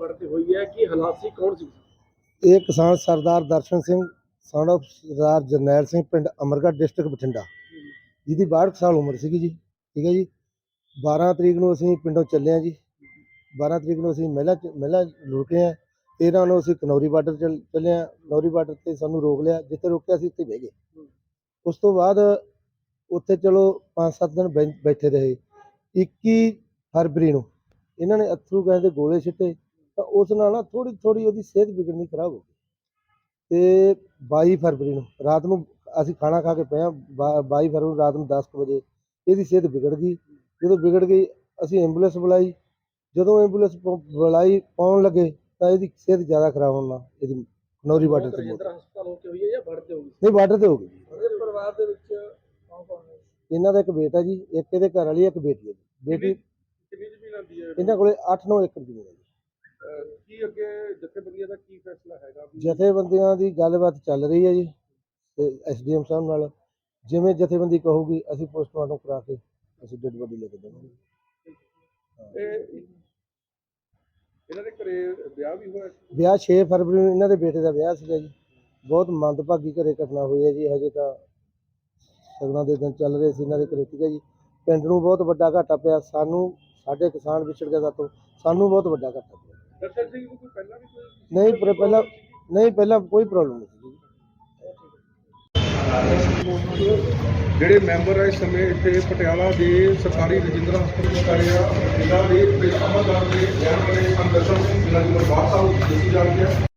ਤੁਹਾਡੇ ਹੋਈ ਹੈ ਕਿ ਹਾਲਾਤ ਕੌਣ ਸੀ? ਇਹ ਕਿਸਾਨ ਸਰਦਾਰ ਦਰਸ਼ਨ ਸਿੰਘ ਸਨ of ਸਰਦਾਰ ਜਰਨੈਲ ਸਿੰਘ, ਪਿੰਡ ਅਮਰਗੜ੍ਹ ਡਿਸਟ੍ਰਿਕਟ ਬਠਿੰਡਾ। ਜਿਹਦੀ 62 ਸਾਲ ਉਮਰ ਸੀਗੀ ਜੀ, ਠੀਕ ਹੈ ਜੀ? 12 ਤਰੀਕ ਨੂੰ ਅਸੀਂ ਪਿੰਡੋਂ ਚੱਲੇ ਹਾਂ ਜੀ। 12 ਤਰੀਕ ਨੂੰ ਅਸੀਂ ਮਹਿਲਾ ਚ- ਮਹਿਲਾ ਰੁਕੇ ਹਾਂ। 13 ਨੂੰ ਅਸੀਂ ਕਨੌਰੀ ਬਾਰਡਰ ਚੱਲ, ਚੱਲੇ ਹਾਂ। ਕਨੌਰੀ ਬਾਰਡਰ ਤੇ ਸਾਨੂੰ ਰੋਕ ਲਿਆ। ਜਿੱਥੇ ਰੋਕਿਆ ਸੀ ਉੱਥੇ ਬਹਿ ਗਏ। ਉਸ ਤੋਂ ਬਾਅਦ ਉੱਥੇ ਚਲੋ 5-7 ਦਿਨ ਬੈ- ਬੈਠੇ ਰਹੇ। 21 ਫਰਵਰੀ ਨੂੰ ਇਹਨਾਂ ਨੇ ਅਥਰੂ ਗੈਸ ਦੇ ਗੋਲੇ ਛਿੱਟੇ ਤਾਂ ਉਸ ਨਾਲ ਨਾ ਥੋੜੀ ਥੋੜੀ ਉਹਦੀ ਸਿਹਤ ਵਿਗੜਨੀ ਖਰਾਬ ਹੋ ਗਈ। ਤੇ 22 ਫਰਵਰੀ ਨੂੰ ਰਾਤ ਨੂੰ ਅਸੀਂ ਖਾਣਾ ਖਾ ਕੇ ਪਏ ਬਾ- 22 ਫਰਵਰੀ ਨੂੰ ਰਾਤ ਨੂੰ 10 ਕੁ ਵਜੇ ਇਹਦੀ ਸਿਹਤ ਵਿਗੜ ਗਈ। ਜਦੋਂ ਵਿਗੜ ਗਈ ਅਸੀਂ ਐਂਬੂਲੈਂਸ ਬੁਲਾਈ। ਜਦੋਂ ਐਂਬੂਲੈਂਸ ਬੁਲਾਈ ਪਾਉਣ ਲੱਗੇ ਤਾਂ ਇਹਦੀ ਸਿਹਤ ਜ਼ਿਆਦਾ ਖਰਾਬ ਹੋਣ ਨਾਲ ਇਹਦੀ ਨੌਰੀ ਬਾਰਡਰ ਤੇ ਹਸਪਤਾਲ ਹੋ ਕੇ ਹੋਈ ਹੈ ਜਾਂ ਫੜ ਤੇ ਹੋ ਗਈ? ਨਹੀਂ ਬਾਰਡਰ ਤੇ ਹੋ ਗਈ। ਪਰਿਵਾਰ ਦੇ ਵਿੱਚ ਕੌਣ ਕੌਣ ਹੈ ਇਹਨਾਂ ਦਾ ਇੱਕ ਬੇਟਾ ਜੀ ਇੱਕ ਇਹਦੇ ਘਰ ਵਾਲੀ ਇੱਕ ਬੇਟੀ ਹੈ ਜੀ। ਬੇਟੀ ਕਿੰਨੀ ਜ਼ਮੀਨ ਆਂਦੀ ਹੈ? ਇਹਨਾਂ ਕੋਲੇ 8-9 ਏਕੜ ਜ਼ਮੀਨ ਹੈ ਕੀ ਅੱਗੇ ਜਥੇਬੰਦੀਆਂ ਦਾ ਕੀ ਫੈਸਲਾ ਹੈਗਾ ਵੀ ਜਥੇਬੰਦੀਆਂ ਦੀ ਗੱਲਬਾਤ ਚੱਲ ਰਹੀ ਹੈ ਜੀ ਤੇ ਐਸਡੀਐਮ ਸਾਹਿਬ ਨਾਲ। ਜਿਵੇਂ ਜਥੇਬੰਦੀ ਕਹੂਗੀ ਅਸੀਂ ਪੋਸਟਮਾਰਟਮ ਕਰਾ ਕੇ ਅਸੀਂ ਡੈਡ ਬੋਡੀ ਲੈ ਕੇ ਦੇਵਾਂਗੇ। ਇਹ ਇਹਨਾਂ ਦੇ ਘਰੇ ਵਿਆਹ ਵੀ ਹੋਇਆ ਸੀ? ਵਿਆਹ 6 ਫਰਵਰੀ ਨੂੰ ਇਹਨਾਂ ਦੇ ਬੇਟੇ ਦਾ ਵਿਆਹ ਸੀਗਾ ਜੀ। ਬਹੁਤ ਮੰਦਭਾਗੀ ਘਰੇ ਘਟਨਾ ਹੋਈ ਹੈ ਜੀ ਹਜੇ ਤਾਂ ਸਗਨਾਂ ਦੇ ਦਿਨ ਚੱਲ ਰਹੇ ਸੀ ਇਹਨਾਂ ਦੇ ਘਰੇ ਠੀਕ ਹੈ ਜੀ। ਪਿੰਡ ਨੂੰ ਬਹੁਤ ਵੱਡਾ ਘਾਟਾ ਪਿਆ ਸਾਨੂੰ ਸਾਡੇ ਕਿਸਾਨ ਵਿਛੜ ਗਏ ਸਾਤੋਂ ਸਾਨੂੰ ਬਹੁਤ ਵੱਡਾ ਘਾਟਾ ਪਿਆ। ਦਰਸ਼ਨ ਸਿੰਘ ਨੂੰ ਕੋਈ ਪਹਿਲਾਂ ਵੀ ਕੋਈ ਨਹੀਂ ਪਰ ਪਹਿਲਾਂ ਨਹੀਂ ਪਹਿਲਾਂ ਕੋਈ ਪ੍ਰੋਬਲਮ ਨਹੀਂ ਸੀ। ਜੀ ਜਿਹੜੇ ਮੈਂਬਰ ਆ ਇਸ ਸਮੇਂ ਇੱਥੇ ਪਟਿਆਲਾ ਦੇ ਸਰਕਾਰੀ ਰਜਿੰਦਰਾ ਹਸਪਤਾਲ ਵਿੱਚ ਆਏ ਆ। ਜਿਨ੍ਹਾਂ ਦੇ ਅਮਰਦਾਰ ਦੇ ਬਿਆਨ ਬਣੇ ਹਨ ਦਰਸ਼ਨ ਸਿੰਘ ਜਿਨ੍ਹਾਂ ਦੀ ਬਾਤ ਆਉ ਦੱਸੀ ਜਾ ਰਹੀ ਹੈ।